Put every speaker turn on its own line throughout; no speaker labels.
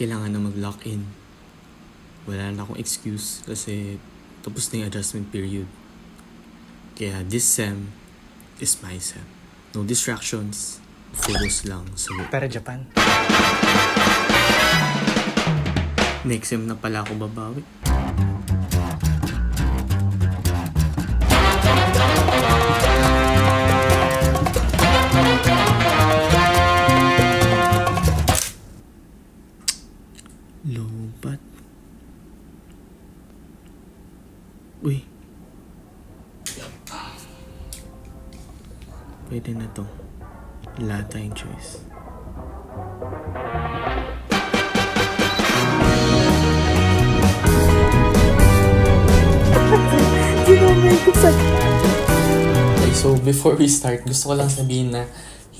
kailangan na mag-lock in. Wala na akong excuse kasi tapos na yung adjustment period. Kaya this sem is my sem. No distractions, focus lang sa work.
Para Japan.
Next sem na pala ako babawi. Uy. Pwede na to. Wala tayong choice. Okay, so before we start, gusto ko lang sabihin na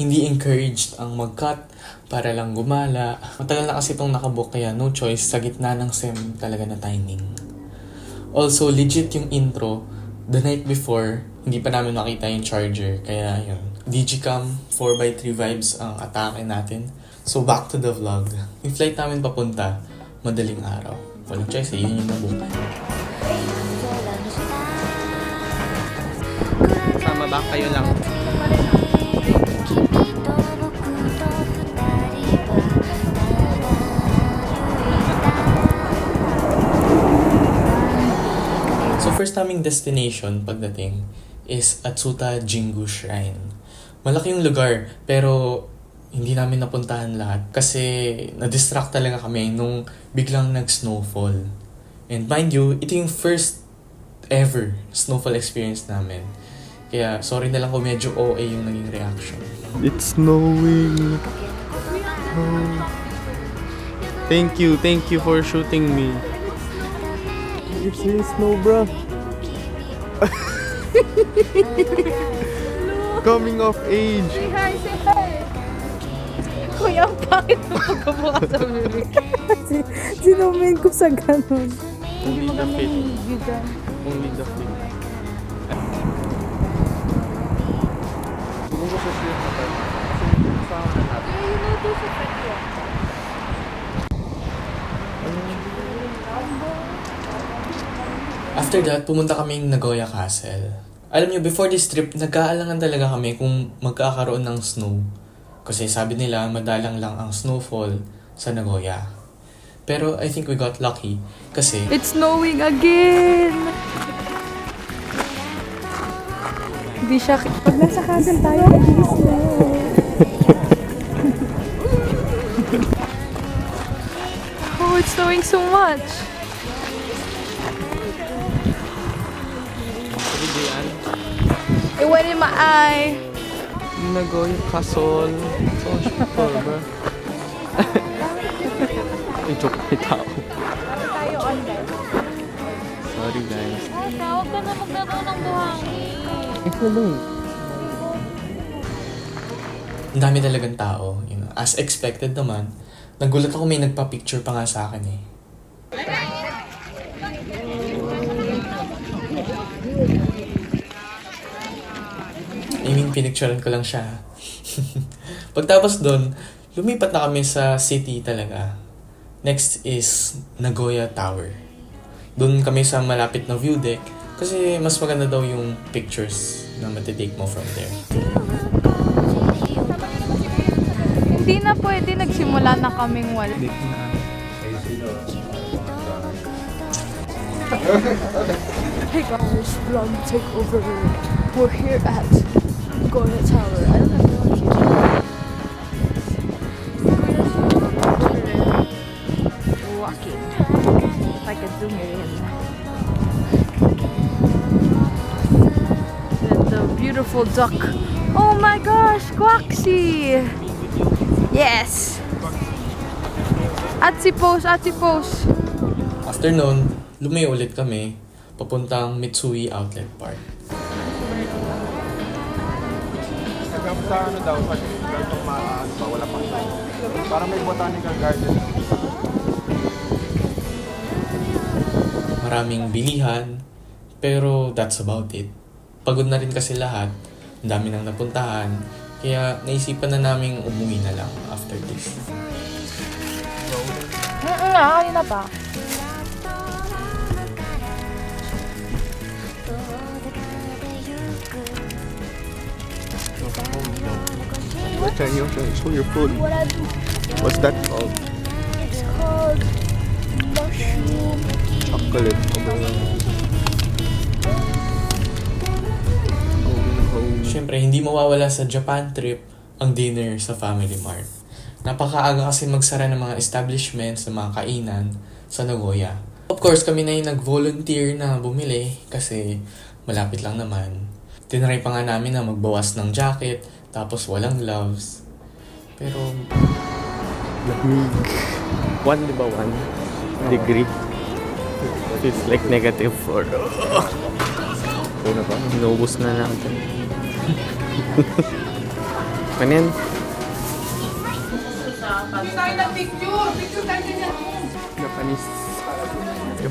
hindi encouraged ang mag-cut para lang gumala. Matagal na kasi itong nakabook kaya no choice sa gitna ng sem talaga na timing. Also, legit yung intro. The night before, hindi pa namin makita yung charger. Kaya yun. Digicam 4x3 vibes ang atake natin. So back to the vlog. Yung flight namin papunta, madaling araw. Walang choice eh, yun yung nabook.
Sama ba kayo lang?
Naming destination pagdating is Atsuta Jingu Shrine. Malaki yung lugar pero hindi namin napuntahan lahat kasi na-distract talaga kami nung biglang nag-snowfall. And mind you, ito yung first ever snowfall experience namin. Kaya sorry na lang kung medyo OA yung naging reaction.
It's snowing. Oh. Thank you, thank you for shooting me. It's really snow, bro. Coming of age.
Say hi, say hi! Kuya, ang pangit mo pagkabuka sa bibig. Sinumay ko sa ganun.
Only the fit.
video dyan.
Only the fit. Siguro sa siya na tayo. Kasama na natin.
you know this effect yun.
After that, pumunta kaming Nagoya Castle. Alam nyo, before this trip, nag-aalangan talaga kami kung magkakaroon ng snow. Kasi sabi nila, madalang lang ang snowfall sa Nagoya. Pero I think we got lucky kasi
It's snowing again! Hindi siya... Pag nasa castle tayo, nag-i-snow. oh, it's snowing so much. It went in my eye.
Nagoy, Kasol. So, super, bro. Ay, joke may tao. Sorry, guys.
Huwag ka na maglaro ng buhangin.
ang dami talagang tao. You know, as expected naman, nagulat ako may nagpa-picture pa nga sa akin eh. I mean, pinicturean ko lang siya. Pagtapos doon, lumipat na kami sa city talaga. Next is Nagoya Tower. Doon kami sa malapit na view deck kasi mas maganda daw yung pictures na matitake mo from there.
Hindi na pwede nagsimula na kaming wala. Hey guys, vlog takeover. We're here at Goya Tower. I don't have no idea. Walking. If I could zoom it in. The, the beautiful duck. Oh my gosh, Quaxi! Yes! At si Pose, at si Pose.
After nun, lumayo ulit kami papuntang Mitsui Outlet Park.
Hanggang sa ano daw, sa ganitong maaan pa, wala pang Parang may botanical garden.
Maraming bilihan, pero that's about it. Pagod na rin kasi lahat, ang dami nang napuntahan, kaya naisipan na naming umuwi na lang after this.
na, kanina pa.
What are you doing? Show your food. What's that called?
It's called mushroom.
Chocolate. Going home.
Siyempre, hindi mawawala sa Japan trip ang dinner sa Family Mart. Napakaaga kasi magsara ng mga establishments, ng mga kainan sa Nagoya. Of course, kami na yung nag-volunteer na bumili kasi malapit lang naman. Tinry pa nga namin na magbawas ng jacket, tapos walang gloves. Pero
Lamig. One, di ba? One degree. It's like negative four. Ito na ba? Inubos na natin. Kanin? Japanese.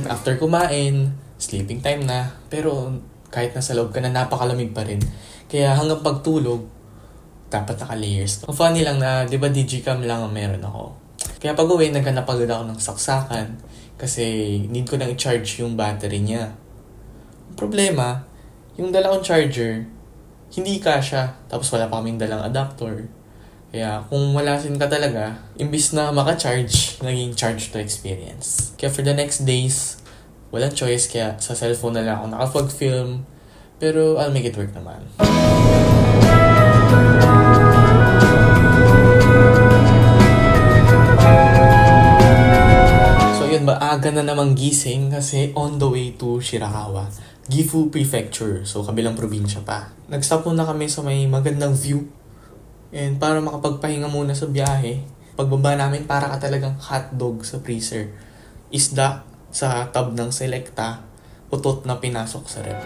after kumain, sleeping time na. Pero kahit nasa loob ka na, napakalamig pa rin. Kaya hanggang pagtulog, dapat naka-layers. Ang funny lang na, di ba digicam lang ang meron ako. Kaya pag uwi, naghanap agad ako ng saksakan kasi need ko nang i-charge yung battery niya. Ang problema, yung dala kong charger, hindi kasha. Tapos wala pa kaming dalang adapter. Kaya kung walasin ka talaga, imbis na maka-charge, naging charge to experience. Kaya for the next days, walang choice kaya sa cellphone na lang ako nakapag-film. Pero I'll make it work naman. Maaga na namang gising kasi on the way to Shirakawa. Gifu Prefecture, so kabilang probinsya pa. Nag-stop muna kami sa may magandang view. And para makapagpahinga muna sa biyahe, pagbaba namin para ka talagang hotdog sa freezer. Isda sa tab ng Selecta, utot na pinasok sa rep.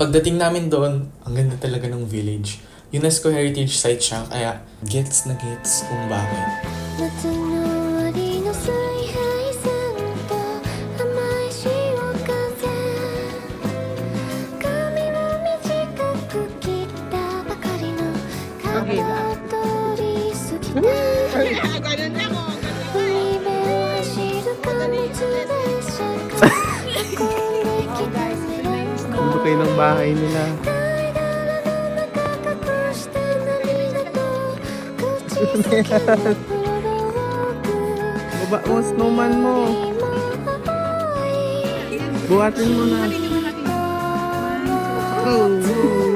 pagdating namin doon, ang ganda talaga ng village. UNESCO Heritage Site siya, kaya gets na gets kung bakit.
bahay nila. Baba mo, snowman mo. Buhatin mo na. Oh, oh.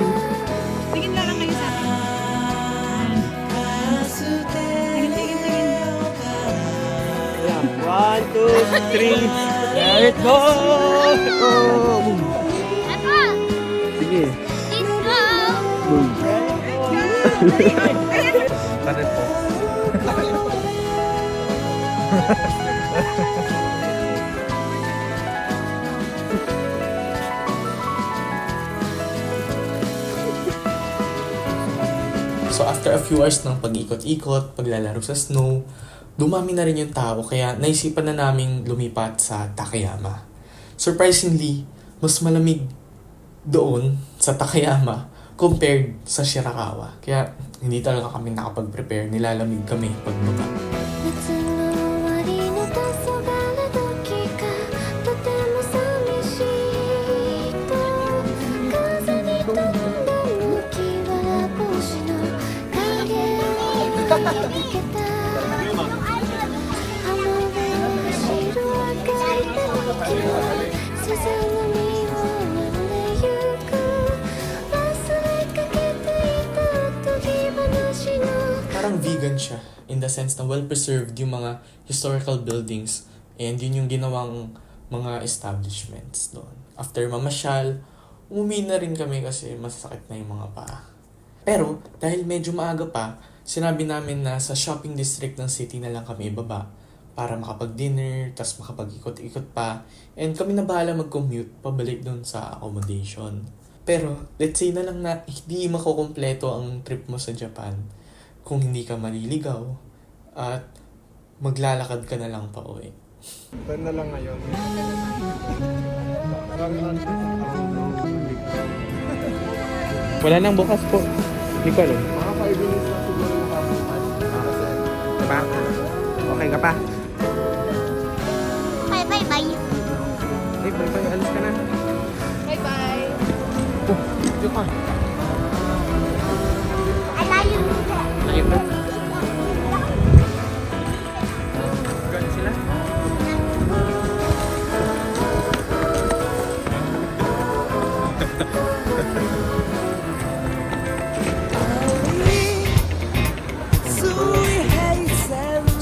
One, two, three. Let it go. Oh.
So after a few hours ng pag-ikot-ikot, paglalaro sa snow, dumami na rin yung tao kaya naisipan na naming lumipat sa Takayama. Surprisingly, mas malamig doon sa Takayama compared sa Shirakawa. Kaya hindi talaga kami nakapag-prepare, nilalamig kami pagbaba.
Ha
ha! Vegan siya in the sense na well-preserved yung mga historical buildings and yun yung ginawang mga establishments doon. After mamasyal, umuwi na rin kami kasi masakit na yung mga paa. Pero dahil medyo maaga pa, sinabi namin na sa shopping district ng city na lang kami ibaba para makapag-dinner, tas makapag-ikot-ikot pa, and kami na bahala mag-commute pabalik doon sa accommodation. Pero, let's say na lang na hindi makukompleto ang trip mo sa Japan kung hindi ka maliligaw at maglalakad ka na lang pa uwi.
Saan na lang ngayon?
Wala nang bukas po. Hindi ko alam.
mga 5 minutes lang siguro yung
Diba? Okay ka pa?
Bye bye bye.
Ay, bye bye. Alis ka na.
Bye-bye!
Dito ka.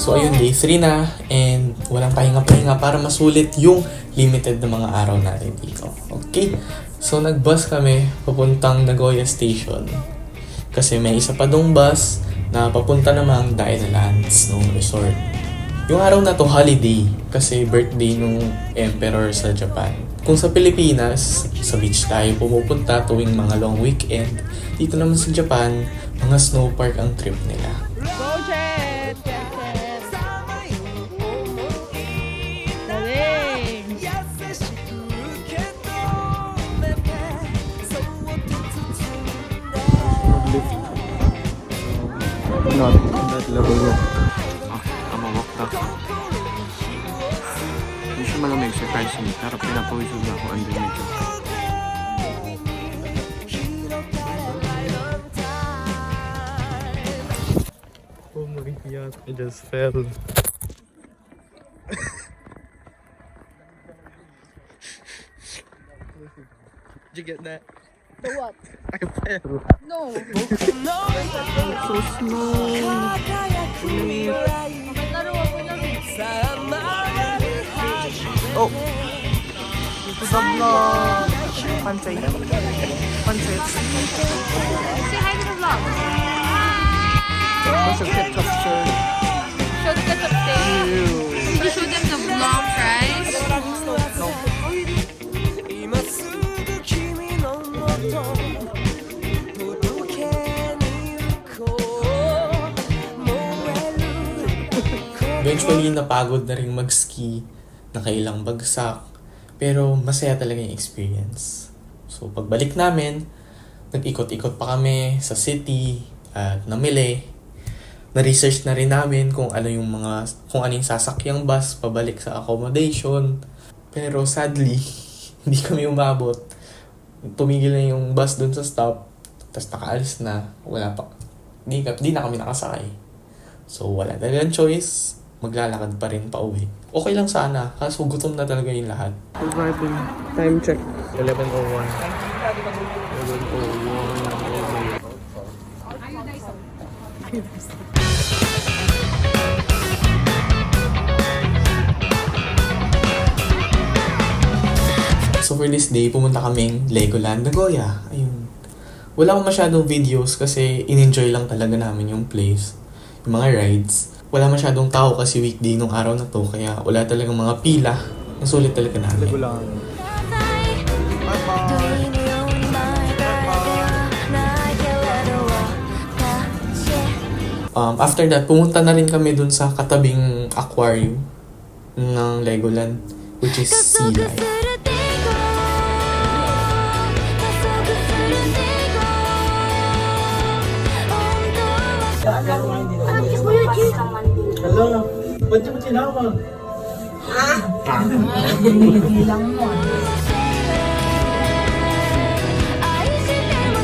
So ayun, day 3 na and walang pahinga-pahinga para masulit yung limited na mga araw natin dito. Okay? So nag-bus kami papuntang Nagoya Station. Kasi may isa pa dong bus na papunta namang Daidaland Snow Resort. Yung araw na to holiday kasi birthday nung emperor sa Japan. Kung sa Pilipinas, sa beach tayo pumupunta tuwing mga long weekend. Dito naman sa Japan, mga snow park ang trip nila.
That level mo. Ah, I'm a walk back. Hindi siya malamig sa pricing, pero pinapawisog na ako under medyo. Oh my god, I just fell. Did you get that?
The what?
I fell.
No!
So small.
Laro ako lang.
Oh! Ito sa vlog. Pansay. Pansay.
Say hi to the vlog.
Basta capture.
Show the ketchup thing. Did you show
Eventually, napagod na rin mag-ski, nakailang bagsak, pero masaya talaga yung experience. So, pagbalik namin, nag-ikot-ikot pa kami sa city at namili. Na-research na rin namin kung ano yung mga, kung ano yung sasakyang bus pabalik sa accommodation. Pero sadly, hindi kami umabot. Tumigil na yung bus dun sa stop, tapos nakaalis na, wala pa. Di, ka- di na kami nakasakay. So, wala talagang choice. Maglalakad pa rin pa uwi. Okay lang sana, kaso gutom na talaga yung lahat.
Arriving. Time check. 11.01. 11.01.
So for this day, pumunta kaming Legoland Nagoya. Ayun. Wala akong masyadong videos kasi in-enjoy lang talaga namin yung place. Yung mga rides wala masyadong tao kasi weekday nung araw na to kaya wala talagang mga pila. Ang sulit talaga namin.
Lang
um, after that pumunta na rin kami dun sa katabing aquarium ng Legoland which is sea life
Thank you. Hello. Ba't yung sinama? Ha? Ha? Binibilang mo.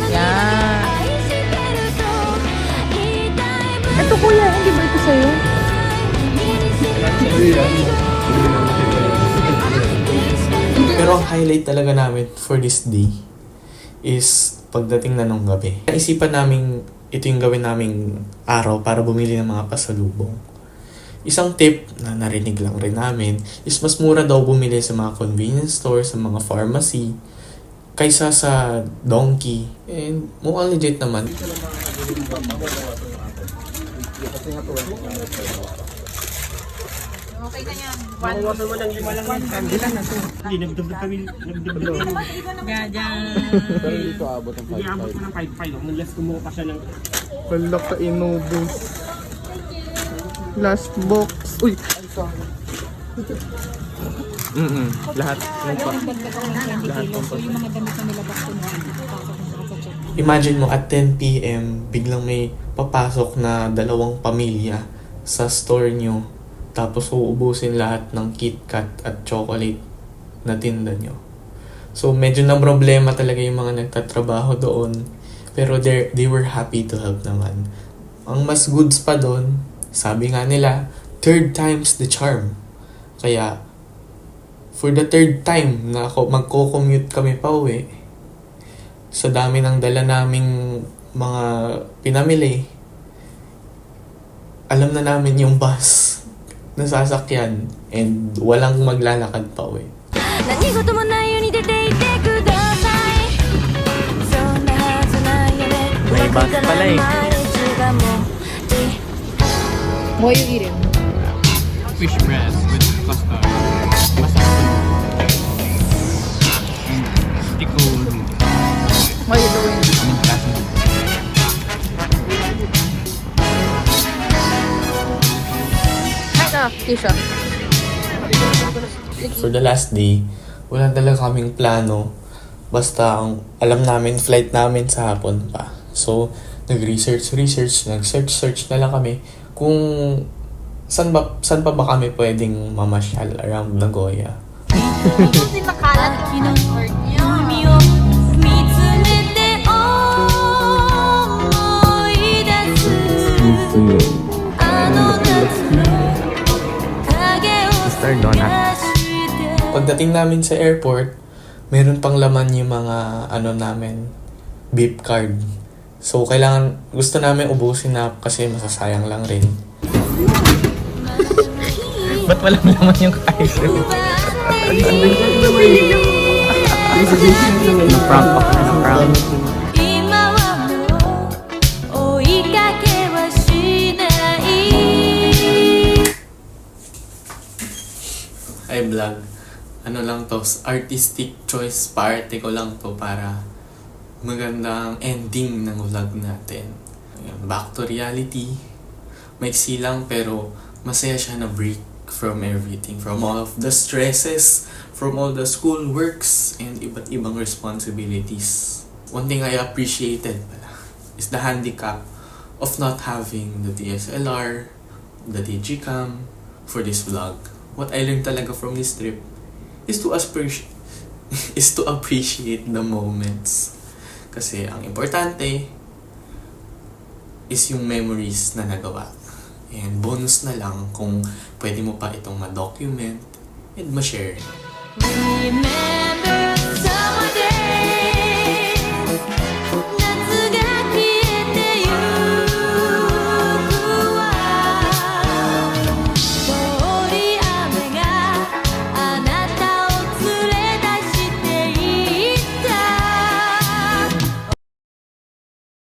Yan.
Ah.
Ito kuya, hindi ba ito sa'yo?
Pero ang highlight talaga namin for this day is pagdating na nung gabi. Naisipan namin ito yung gawin naming araw para bumili ng mga pasalubong. Isang tip na narinig lang rin namin is mas mura daw bumili sa mga convenience store, sa mga pharmacy, kaysa sa donkey. And mukhang legit naman.
Okay na yan.
Pero dito abot ng 5-5.
Wala ka inubos.
Last box. Uy!
Mm-mm. Lahat ng pa.
Imagine mo at 10pm, biglang may papasok na dalawang pamilya sa store nyo. Tapos uubusin lahat ng KitKat at chocolate na tinda nyo. So medyo na problema talaga yung mga nagtatrabaho doon. Pero they they were happy to help naman. Ang mas goods pa doon, sabi nga nila, third time's the charm. Kaya, for the third time na ako, magko-commute kami pa uwi, sa dami ng dala naming mga pinamili, alam na namin yung bus na sasakyan and walang maglalakad pa uwi.
Nanigoto mo na yun,
May bus pala eh.
What are you eating?
Fish breast with custard. Masarap. Pickled.
What are you doing?
I'm in
class now. Tisha.
For the last day, wala talaga kaming plano. Basta ang alam namin, flight namin sa hapon pa. So, nag-research, research, nag-search, search na lang kami kung saan ba, saan pa ba kami pwedeng mamasyal around Nagoya? Pagdating namin sa airport, meron pang laman yung mga ano namin, beep card. So, kailangan, gusto namin ubusin na kasi masasayang lang rin.
Ba't walang laman yung ice cream?
Prank.
Ay, vlog. Ano lang to, artistic choice parte ko lang to para magandang ending ng vlog natin. Ayan, back to reality. Maiksi lang pero masaya siya na break from everything. From all of the stresses, from all the school works, and iba't ibang responsibilities. One thing I appreciated pala is the handicap of not having the DSLR, the Digicam for this vlog. What I learned talaga from this trip is to is to appreciate the moments. Kasi ang importante is yung memories na nagawa. And bonus na lang kung pwede mo pa itong ma-document and ma-share.
Remember someone